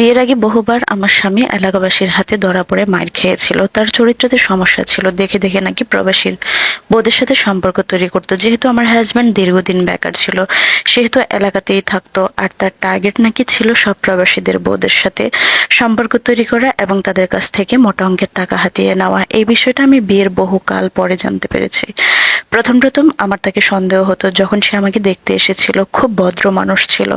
বিয়ের আগে বহুবার আমার স্বামী এলাকাবাসীর হাতে ধরা পড়ে মায়ের খেয়েছিল। তার চরিত্রতে সমস্যা ছিল। দেখে দেখে নাকি প্রবাসীর বউদের সাথে সম্পর্ক তৈরি করতো। যেহেতু আমার হাজব্যান্ড দীর্ঘদিন বেকার ছিল, সেহেতু এলাকাতেই থাকতো। আর তার টার্গেট নাকি ছিল সব প্রবাসীদের বউদের সাথে সম্পর্ক তৈরি করা এবং তাদের কাছ থেকে মোটা অঙ্কের টাকা হাতিয়ে নেওয়া। এই বিষয়টা আমি বিয়ের বহুকাল পরে জানতে পেরেছি। প্রথম প্রথম আমার তাকে সন্দেহ হতো। যখন সে আমাকে দেখতে এসেছিল, খুব ভদ্র মানুষ ছিল।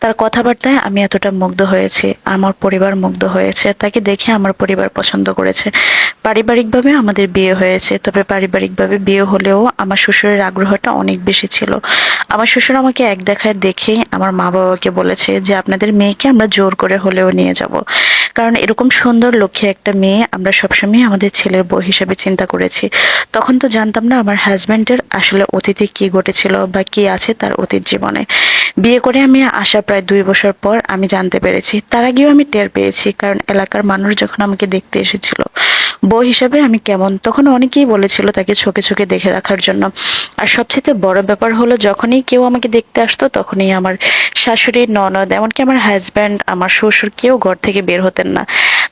তার কথাবার্তায় আমি এতটা মুগ্ধ হয়েছি। আমার পরিবার মুগ্ধ হয়েছে, তাকে দেখে আমার পরিবার পছন্দ করেছে। পারিবারিকভাবে আমাদের বিয়ে হয়েছে, তবে পারিবারিকভাবে বিয়ে হলেও আমার শ্বশুরের আগ্রহটা অনেক বেশি ছিল। আমার শ্বশুর আমাকে এক দেখায় দেখে আমার মা বাবাকে বলেছে যে, আপনাদের মেয়েকে আমরা জোর করে হলেও নিয়ে যাব। কারণ এরকম সুন্দর লক্ষ্যে একটা মেয়ে আমরা সবসময় আমাদের ছেলের বউ হিসেবে চিন্তা করেছি। তখন তো জানতাম না আমার হাজব্যান্ডের আসলে অতীতে কি ঘটেছিল বা কি আছে তার অতীত জীবনে। বিয়ে করে আমি আসা প্রায় দুই বছর পর আমি জানতে পেরেছি। তার আগেও আমি টের পেয়েছি কারণ এলাকার মানুষ যখন আমাকে দেখতে এসেছিল বউ হিসাবে আমি কেমন, তখন অনেকেই বলেছিল তাকে চোখে চোখে দেখে রাখার জন্য। আর সবচেয়ে বড় ব্যাপার হলো যখনই কেউ আমাকে দেখতে আসতো তখনই আমার শাশুড়ি, ননদ, এমনকি আমার হাজব্যান্ড আমার শ্বশুর কেউ ঘর থেকে বের হতেন না।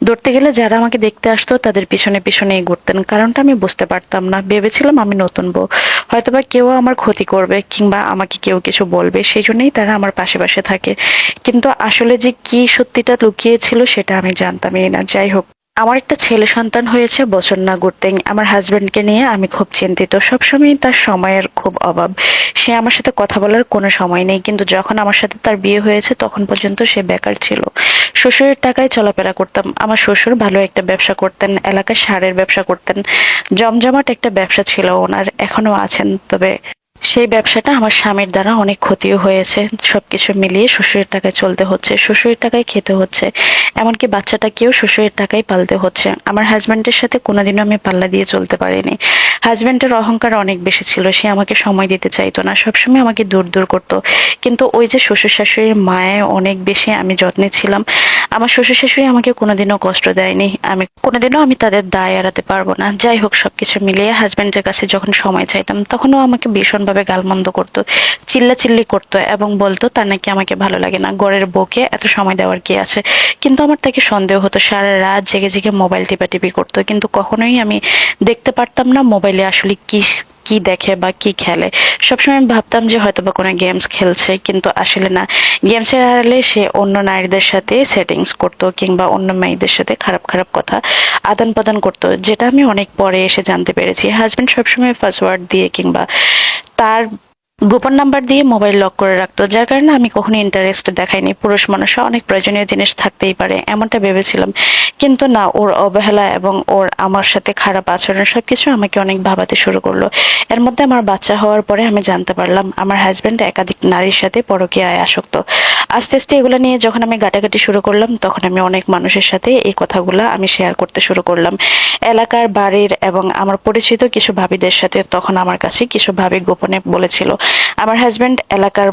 ধরতে গেলে যারা আমাকে দেখতে আসতো, তাদের পিছনে পিছনেই ঘুরতেন। কারণটা আমি বুঝতে পারতাম না। ভেবেছিলাম আমি নতুন বউ। হয়তোবা কেউ আমার ক্ষতি করবে কিংবা আমাকে কেউ কিছু বলবে সেই জন্যই তারা আমার পাশে পাশে থাকে। কিন্তু আসলে যে কি সত্যিটা লুকিয়েছিল সেটা আমি জানতামই না। যাই হোক আমার একটা ছেলে সন্তান হয়েছে, বছর না ঘুরতে আমার হাজবেন্ডকে নিয়ে আমি খুব চিন্তিত। সবসময় তার সময়ের খুব অভাব। সে আমার সাথে কথা বলার কোনো সময় নেই, কিন্তু যখন আমার সাথে তার বিয়ে হয়েছে, তখন পর্যন্ত সে বেকার ছিল। শ্বশুরের টাকায় চলাফেরা করতাম। আমার শ্বশুর ভালো একটা ব্যবসা করতেন, এলাকায় সারের ব্যবসা করতেন। জমজমাট একটা ব্যবসা ছিল ওনার এখনও আছেন, তবে সেই ব্যবসাটা আমার স্বামীর দ্বারা অনেক ক্ষতিও হয়েছে। সবকিছু মিলিয়ে শ্বশুরের টাকায় চলতে হচ্ছে। শ্বশুরের টাকায় খেতে হচ্ছে। এমনকি বাচ্চাটাকেও শ্বশুরের টাকায় পালতে হচ্ছে। আমার হাজব্যান্ডের সাথে কোনোদিনও আমি পাল্লা দিয়ে চলতে পারিনি। হাজব্যান্ডের অহংকার অনেক বেশি ছিল। সে আমাকে সময় দিতে চাইতো না। সবসময় আমাকে দূর দূর করতো। কিন্তু ওই যে শ্বশুর শাশুড়ির মায়ে অনেক বেশি আমি যত্নে ছিলাম। আমার শ্বশুর শাশুড়ি আমাকে কোনোদিনও কষ্ট দেয়নি। আমি কোনোদিনও আমি তাদের দায় এড়াতে পারব না। যাই হোক, সবকিছু মিলিয়ে হাজব্যান্ডের কাছে যখন সময় চাইতাম, তখনও আমাকে ভীষণভাবে গালমন্দ করতো চিল্লা চিল্লি করতো এবং বলতো, তার নাকি আমাকে ভালো লাগে না ঘরের বউকে এত সময় দেওয়ার কি আছে? কিন্তু আমার তাকে সন্দেহ হতো, সারা রাত জেগে জেগে মোবাইল টিপাটিপি করতো। কিন্তু কখনোই আমি দেখতে পারতাম না মোবাইলে আসলে কি কি দেখে বা কি খেলে। সবসময় ভাবতাম যে হয়তো বা কোনো গেমস খেলছে, কিন্তু আসলে না। গেমসের আড়ালে সে অন্য নারীদের সাথে সেটিংস করতো কিংবা অন্য মেয়েদের সাথে খারাপ খারাপ কথা আদান প্রদান করতো, যেটা আমি অনেক পরে এসে জানতে পেরেছি। হাজব্যান্ড সবসময় পাসওয়ার্ড দিয়ে কিংবা তার গোপন নাম্বার দিয়ে মোবাইল লক করে রাখতো, যার কারণে আমি কখনো ইন্টারেস্ট দেখাইনি। পুরুষ মানুষরা অনেক প্রয়োজনীয় জিনিস থাকতেই পারে, এমনটা ভেবেছিলাম। কিন্তু না, ওর অবহেলা এবং ওর আমার সাথে খারাপ আচরণ সবকিছু আমাকে অনেক ভাবাতে শুরু করল। এর মধ্যে আমার বাচ্চা হওয়ার পরে আমি জানতে পারলাম, আমার হাজব্যান্ড একাধিক নারীর সাথে পরকীয়ায় আসক্ত। আস্তে আস্তে এগুলো নিয়ে যখন আমি গাটাগাটি শুরু করলাম, তখন আমি অনেক মানুষের সাথে এই কথাগুলো আমি শেয়ার করতে শুরু করলাম। এলাকার বাড়ির এবং আমার পরিচিত কিছু ভাবিদের সাথে তখন আমার কাছে কিছু ভাবি গোপনে বলেছিল। আমার হাজব্যান্ড এলাকার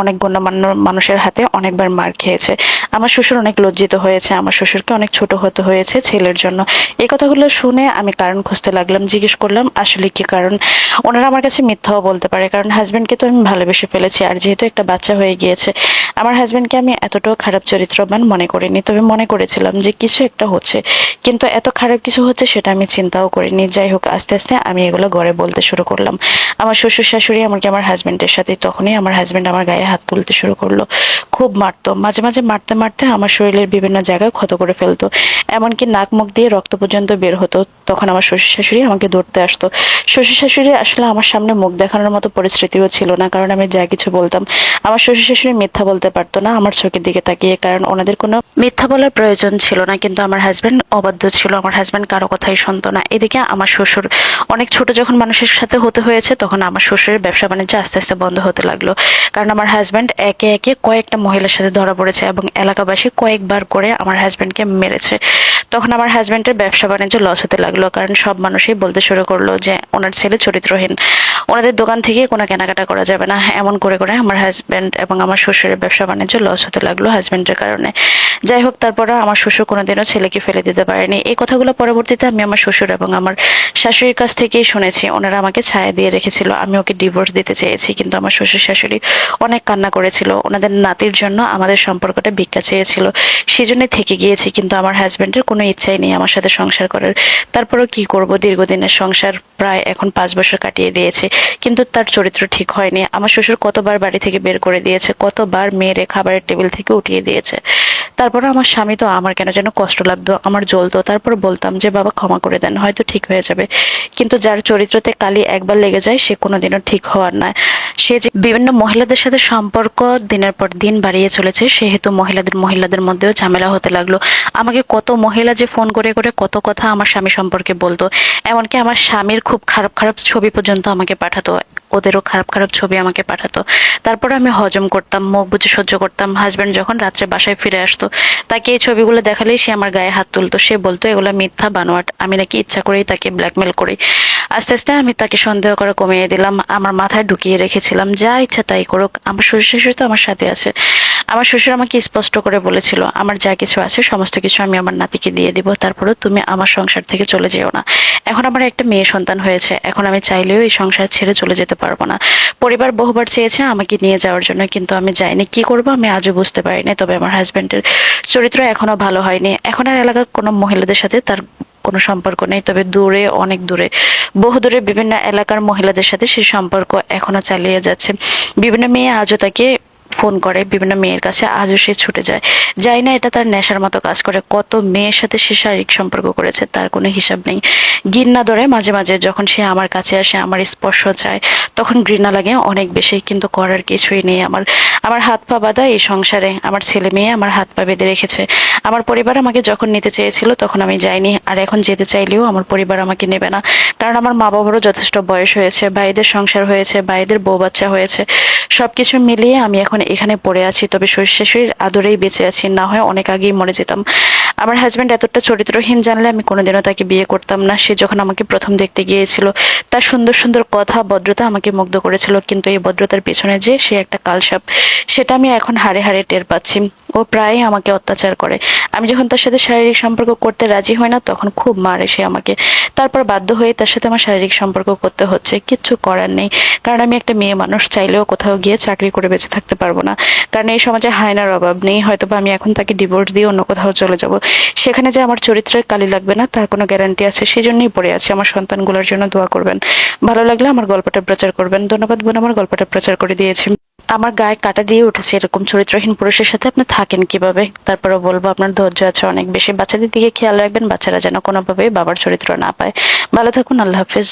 অনেক গণ্যমান্য মানুষের হাতে অনেকবার মার খেয়েছে। আমার শ্বশুর অনেক লজ্জিত হয়েছে, আমার শ্বশুরকে অনেক ছোট হতে হয়েছে ছেলের জন্য। এই কথাগুলো শুনে আমি কারণ খুঁজতে লাগলাম, জিজ্ঞেস করলাম, আসলে কি কারণ? ওনারা আমার কাছে মিথ্যাও বলতে পারে, কারণ হাজব্যান্ডকে তো আমি ভালোবেসে ফেলেছি, আর যেহেতু একটা বাচ্চা হয়ে গিয়েছে, আমার হাজব্যান্ডকে আমি এতটাও খারাপ চরিত্রবান মনে করিনি। তবে মনে করেছিলাম যে কিছু একটা হচ্ছে, কিন্তু এত খারাপ কিছু হচ্ছে সেটা আমি চিন্তাও করিনি। যাই হোক, আস্তে আস্তে আমি এগুলো ঘরে বলতে শুরু করলাম। আমার শ্বশুর শাশুড়ি, এমনকি আমার হাজব্যান্ডের সাথে তখনই আমার হাজব্যান্ড আমার গায়ে হাত তুলতে শুরু করল। খুব মারতো। মাঝে মাঝে মারতে মারতে আমার শরীরের বিভিন্ন জায়গায় ক্ষত করে ফেলতো। এমনকি নাক মুখ দিয়ে রক্ত পর্যন্ত বের হতো। তখন আমার শ্বশুর শাশুড়ি আমাকে ধরতে আসতো। শ্বশুর শাশুড়ি আসলে আমার সামনে মুখ দেখানোর মতো পরিস্থিতিও ছিল না, কারণ আমি যা কিছু বলতাম, আমার শ্বশুর শাশুড়ি মিথ্যা বলতে পারতো না, আমার চোখের দিকে তাকিয়ে, কারণ ওনাদের কোনো মিথ্যা বলার প্রয়োজন ছিল না, কিন্তু আমার হাজব্যান্ড অবাধ্য ছিল। আমার হাজব্যান্ড কারও কথাই শুনতো না। এদিকে আমার শ্বশুর অনেক ছোট যখন মানুষের সাথে হতে হয়েছে, তখন আমার শ্বশুরের ব্যবসা বাণিজ্য আস্তে আস্তে বন্ধ হতে লাগল। কারণ আমার হাজব্যান্ড একে একে কয়েকটা মহিলার সাথে ধরা পড়েছে এবং এলাকাবাসী কয়েকবার করে আমার হাজব্যান্ডকে মেরেছে। তখন আমার হাজব্যান্ডের ব্যবসা বাণিজ্য লস হতে লাগল কারণ সব মানুষই বলতে শুরু করল যে ওনার ছেলে চরিত্রহীন। ওনাদের দোকান থেকে কোনো কেনাকাটা করা যাবে না। এমন করে করে আমার হাজব্যান্ড এবং আমার শ্বশুরের ব্যবসা বাণিজ্য লস হতে লাগল হাজব্যান্ডের কারণে। যাই হোক তারপরে আমার শ্বশুর কোনোদিনও ছেলেকে ফেলে দিতে পারেনি। এই কথাগুলো পরবর্তীতে আমি আমার শ্বশুর এবং আমার শাশুড়ির কাছ থেকেই শুনেছি। ওনারা আমাকে ছায়া দিয়ে রেখেছিল। আমি ওকে ডিভোর্স দিতে চেয়েছি, কিন্তু আমার শ্বশুর শাশুড়ি অনেক কান্না করেছিল। ওনাদের নাতির জন্য আমাদের সম্পর্কটা ভিক্ষা চেয়েছিল। সেজন্য থেকে গিয়েছি, কিন্তু আমার হাজব্যান্ডের কোনো ইচ্ছাই নেই আমার সাথে সংসার করার। তারপরেও কি করব? দীর্ঘদিনের সংসার প্রায় এখন পাঁচ বছর কাটিয়ে দিয়েছে, কিন্তু তার চরিত্র ঠিক হয়নি। আমার শ্বশুর কতবার বাড়ি থেকে বের করে দিয়েছে, কতবার মেয়েরে খাবারের টেবিল থেকে উঠিয়ে দিয়েছে। তারপরে আমার স্বামী তো আমার কেন যেন কষ্ট লাগতো, আমার জ্বলতো। তারপর বলতাম যে, বাবা, ক্ষমা করে দেন, হয়তো ঠিক হয়ে যাবে। কিন্তু যার চরিত্রতে কালি একবার লেগে যায়, সে কোনোদিনও ঠিক হওয়ার নয়। সে যে বিভিন্ন মহিলাদের সাথে সম্পর্ক দিনের পর দিন বাড়িয়ে চলেছে, সেহেতু মহিলাদের মহিলাদের মধ্যেও ঝামেলা হতে লাগল। আমাকে কত মহিলা যে ফোন করে করে কত কথা আমার স্বামী সম্পর্কে বলতো। এমনকি আমার স্বামীর খুব খারাপ খারাপ ছবি পর্যন্ত আমাকে পাঠাতো। ওদেরও খারাপ খারাপ ছবি আমাকে পাঠাতো। তারপরে আমি হজম করতাম, মুখ বুঝে সহ্য করতাম। হাজব্যান্ড যখন রাত্রে বাসায় ফিরে আসতো তাকে এই ছবিগুলো দেখালেই সে আমার গায়ে হাত তুলতো। সে বলতো, এগুলো মিথ্যা বানোয়াট। আমি নাকি ইচ্ছা করেই তাকে ব্ল্যাকমেল করি। আস্তে আস্তে আমি তাকে সন্দেহ করে কমিয়ে দিলাম। আমার মাথায় ঢুকিয়ে রেখেছিলাম, যা ইচ্ছা তাই করুক। আমার শ্বশুর শাশুড়ি তো আমার সাথে আছে। আমার শ্বশুর আমাকে স্পষ্ট করে বলেছিল, আমার যা কিছু আছে, সমস্ত কিছু আমি আমার নাতিকে দিয়ে দিব, তারপরেও তুমি আমার সংসার থেকে চলে যেও না। এখন আমার একটা মেয়ে সন্তান হয়েছে, এখন আমি চাইলেও এই সংসার ছেড়ে চলে যেতে পারব না। পরিবার বহুবার চেয়েছে আমাকে নিয়ে যাওয়ার জন্য, কিন্তু আমি যাইনি। কি করব আমি আজও বুঝতে পারিনি, তবে আমার হাজব্যান্ডের চরিত্র এখনও ভালো হয়নি। এখন আর এলাকার কোনো মহিলাদের সাথে তার কোনো সম্পর্ক নেই, তবে দূরে, অনেক দূরে, বহু দূরে বিভিন্ন এলাকার মহিলাদের সাথে সে সম্পর্ক এখনও চালিয়ে যাচ্ছে। বিভিন্ন মেয়ে আজও তাকে ফোন করে বিভিন্ন মেয়ের কাছে আজও সে ছুটে যায়। যাই না এটা তার নেশার মতো কাজ করে, কত মেয়ের সাথে সে শারীরিক সম্পর্ক করেছে তার কোনো হিসাব নেই। ঘৃণা ধরে মাঝে মাঝে যখন সে আমার কাছে আসে, আমার স্পর্শ চায়, তখন ঘৃণা লাগে অনেক বেশি, কিন্তু করার কিছুই নেই আমার। আমার হাত পা বাঁধা এই সংসারে, আমার ছেলে মেয়ে আমার হাত পা বেঁধে রেখেছে। আমার পরিবার আমাকে যখন নিতে চেয়েছিল তখন আমি যাইনি, আর এখন যেতে চাইলেও আমার পরিবার আমাকে নেবে না। কারণ আমার মা বাবারও যথেষ্ট বয়স হয়েছে, ভাইদের সংসার হয়েছে, ভাইদের বউ বাচ্চা হয়েছে। সবকিছু মিলিয়ে আমি এখন এখানে পড়ে আছি, তবে শ্বশুর শাশুড়ির আদরেই বেঁচে আছি, না হয় অনেক আগেই মরে যেতাম। আমার হাজব্যান্ড এতটা চরিত্রহীন জানলে আমি কোনোদিনও তাকে বিয়ে করতাম না। সে যখন আমাকে প্রথম দেখতে গিয়েছিল, তার সুন্দর সুন্দর কথা, ভদ্রতা আমাকে মুগ্ধ করেছিল, কিন্তু এই ভদ্রতার পেছনে যে সে একটা কালসাপ, সেটা আমি এখন হারে হারে টের পাচ্ছি। ও প্রায় আমাকে অত্যাচার করে। আমি যখন তার সাথে শারীরিক সম্পর্ক করতে রাজি হই না, তখন খুব মারে সে আমাকে। তারপর বাধ্য হয়ে তার সাথে আমার শারীরিক সম্পর্ক করতে হচ্ছে, কিচ্ছু করার নেই। কারণ আমি একটা মেয়ে মানুষ, চাইলেও কোথাও গিয়ে চাকরি করে বেঁচে থাকতে পারব না। কারণ এই সমাজে হায়নার অভাব নেই হয়তো আমি এখন তাকে ডিভোর্স দিয়ে অন্য কোথাও চলে যাব। সেখানে যে আমার চরিত্রের কালি লাগবে না, তার কোনো গ্যারান্টি আছে সেই জন্যই পড়ে আছে। আমার সন্তানগুলোর জন্য দোয়া করবেন। ভালো লাগলে আমার গল্পটা প্রচার করবেন। ধন্যবাদ বোন, আমার গল্পটা প্রচার করে দিয়েছি। আমার গায়ে কাটা দিয়ে উঠেছে এরকম চরিত্রহীন পুরুষের সাথে। আপনি থাকেন কীভাবে? তারপরে বলব, আপনার ধৈর্য আছে অনেক বেশি। বাচ্চাদের দিকে খেয়াল রাখবেন, বাচ্চারা যেন কোনোভাবেই বাবার চরিত্র না পায়। ভালো থাকুন, আল্লাহ হাফিজ।